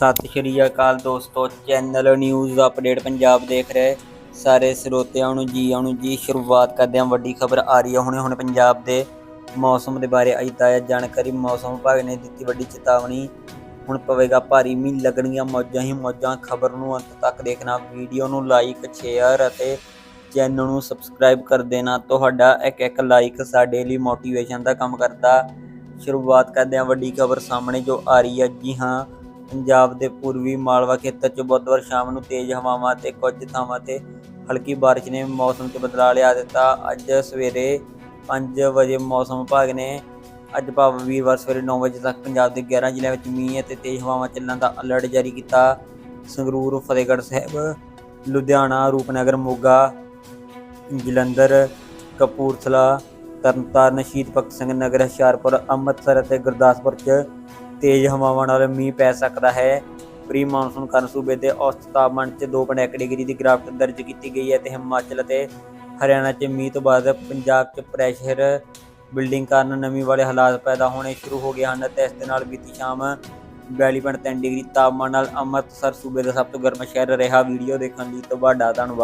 ਸਤਿ ਸ਼੍ਰੀ ਅਕਾਲ ਦੋਸਤੋ, channel news update Punjab ਦੇਖ ਰਹੇ ਸਾਰੇ ਸਰੋਤਿਆਂ ਨੂੰ ਜੀ ਆਉਣ ਨੂੰ ਜੀ, ਸ਼ੁਰੂਆਤ ਕਰਦੇ ਹਾਂ ਵੱਡੀ ਖਬਰ ਆ ਰਹੀ ਹੈ ਹੁਣੇ ਹੁਣ ਪੰਜਾਬ ਦੇ ਮੌਸਮ ਦੇ ਬਾਰੇ ਅਜ ਤਾਜ਼ਾ ਜਾਣਕਾਰੀ, ਮੌਸਮ ਵਿਭਾਗ ਨੇ ਦਿੱਤੀ ਵੱਡੀ ਚੇਤਾਵਨੀ, ਹੁਣ ਪਵੇਗਾ ਭਾਰੀ ਮੀਂਹ, ਲੱਗਣੀਆਂ ਮੌਜਾਂ ਹੀ ਮੌਜਾਂ, ਖਬਰ ਨੂੰ ਅੰਤ ਤੱਕ ਦੇਖਣਾ, ਵੀਡੀਓ ਨੂੰ ਲਾਈਕ ਸ਼ੇਅਰ ਅਤੇ ਚੈਨਲ ਨੂੰ ਸਬਸਕ੍ਰਾਈਬ ਕਰ ਦੇਣਾ, ਤੁਹਾਡਾ ਇੱਕ ਇੱਕ ਲਾਈਕ ਸਾਡੇ ਲਈ ਮੋਟੀਵੇਸ਼ਨ ਦਾ ਕੰਮ ਕਰਦਾ। ਸ਼ੁਰੂਆਤ ਕਰਦੇ ਹਾਂ ਵੱਡੀ ਖਬਰ ਸਾਹਮਣੇ ਜੋ ਆ ਰਹੀ ਹੈ, ਜੀ ਹਾਂ ਪੰਜਾਬ ਦੇ ਪੂਰਬੀ ਮਾਲਵਾ ਖੇਤਰ 'ਚ ਬੁੱਧਵਾਰ ਸ਼ਾਮ ਨੂੰ ਤੇਜ਼ ਹਵਾਵਾਂ ਅਤੇ ਕੁਝ ਥਾਵਾਂ ਤੇ ਹਲਕੀ ਬਾਰਿਸ਼ ਨੇ ਮੌਸਮ 'ਚ ਬਦਲਾਅ ਲਿਆ ਦਿੱਤਾ। ਅੱਜ ਸਵੇਰੇ 5 ਵਜੇ ਮੌਸਮ ਵਿਭਾਗ ਨੇ ਅੱਜ ਭਾਵ ਵੀਰਵਾਰ ਸਵੇਰੇ 9 ਵਜੇ ਤੱਕ ਪੰਜਾਬ ਦੇ 11 ਜ਼ਿਲ੍ਹਿਆਂ ਵਿੱਚ ਮੀਂਹ ਅਤੇ ਤੇਜ਼ ਹਵਾਵਾਂ ਚੱਲਣ ਦਾ ਅਲਰਟ ਜਾਰੀ ਕੀਤਾ। ਸੰਗਰੂਰ, ਫਤਿਹਗੜ੍ਹ ਸਾਹਿਬ, ਲੁਧਿਆਣਾ, ਰੂਪਨਗਰ, ਮੋਗਾ, ਜਲੰਧਰ, ਕਪੂਰਥਲਾ, ਤਰਨਤਾਰਨ, ਸ਼ਹੀਦ ਭਗਤ ਸਿੰਘ ਨਗਰ, ਹੁਸ਼ਿਆਰਪੁਰ, ਅੰਮ੍ਰਿਤਸਰ ਅਤੇ ਗੁਰਦਾਸਪੁਰ 'ਚ ਤੇਜ਼ ਹਵਾਵਾਂ ਨਾਲ ਮੀਂਹ ਪੈ ਸਕਦਾ ਹੈ। ਪ੍ਰੀ ਮਾਨਸੂਨ ਕਾਰਨ ਸੂਬੇ ਦੇ ਔਸਤ ਤਾਪਮਾਨ 'ਚ 2.1 ਡਿਗਰੀ ਦੀ ਗਿਰਾਵਟ ਦਰਜ ਕੀਤੀ ਗਈ ਹੈ ਤੇ ਹਿਮਾਚਲ ਅਤੇ ਹਰਿਆਣਾ 'ਚ ਮੀਂਹ ਤੋਂ ਬਾਅਦ ਪੰਜਾਬ 'ਚ ਪ੍ਰੈਸ਼ਰ ਬਿਲਡਿੰਗ ਕਾਰਨ ਨਮੀ ਵਾਲੇ ਹਾਲਾਤ ਪੈਦਾ ਹੋਣੇ ਸ਼ੁਰੂ ਹੋ ਗਏ ਹਨ ਤੇ ਇਸ ਦੇ ਨਾਲ ਬੀਤੀ ਸ਼ਾਮ 42.3 ਡਿਗਰੀ ਤਾਪਮਾਨ ਨਾਲ ਅੰਮ੍ਰਿਤਸਰ ਸੂਬੇ ਦਾ ਸਭ ਤੋਂ ਗਰਮ ਸ਼ਹਿਰ ਰਿਹਾ। ਵੀਡੀਓ ਦੇਖਣ ਲਈ ਤੁਹਾਡਾ ਧੰਨਵਾਦ।